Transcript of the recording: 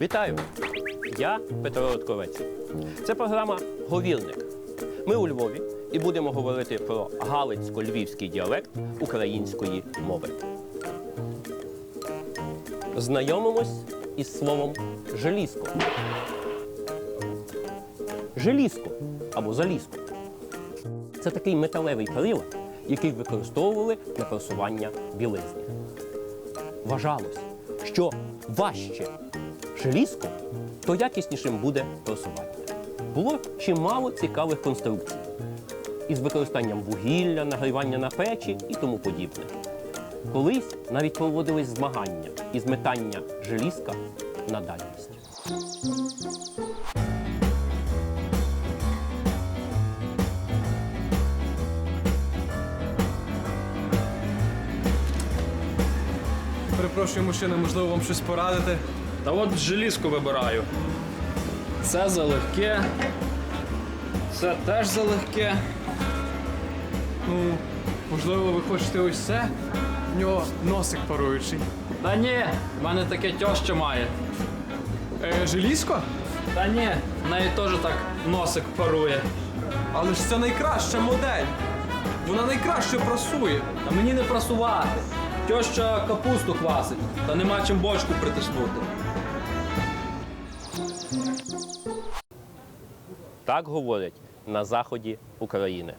Вітаю! Я Петро Ротковець. Це програма Говірник. Ми у Львові і будемо говорити про галицько-львівський діалект української мови. Знайомимось із словом желізко. Желізко або залізко. Це такий металевий прилад, який використовували для просування білизни. Вважалось, що важче желізко, то якіснішим буде просування. Було чимало цікавих конструкцій із використанням вугілля, нагрівання на печі і тому подібне. Колись навіть проводились змагання із метання желізка на дальність. Перепрошую, мужчина, можливо, вам щось порадити. Та от желізку вибираю. Це залегке. Це теж залегке. Ну, можливо, ви хочете ось це? В нього носик паруючий. Та ні, в мене таке тьоща має. Е, желізко? Та ні, в неї теж так носик парує. Але ж це найкраща модель. Вона найкраще прасує. Та мені не прасувати. Тьоща капусту хвасить, та нема чим бочку притиснути. Так говорять на заході України.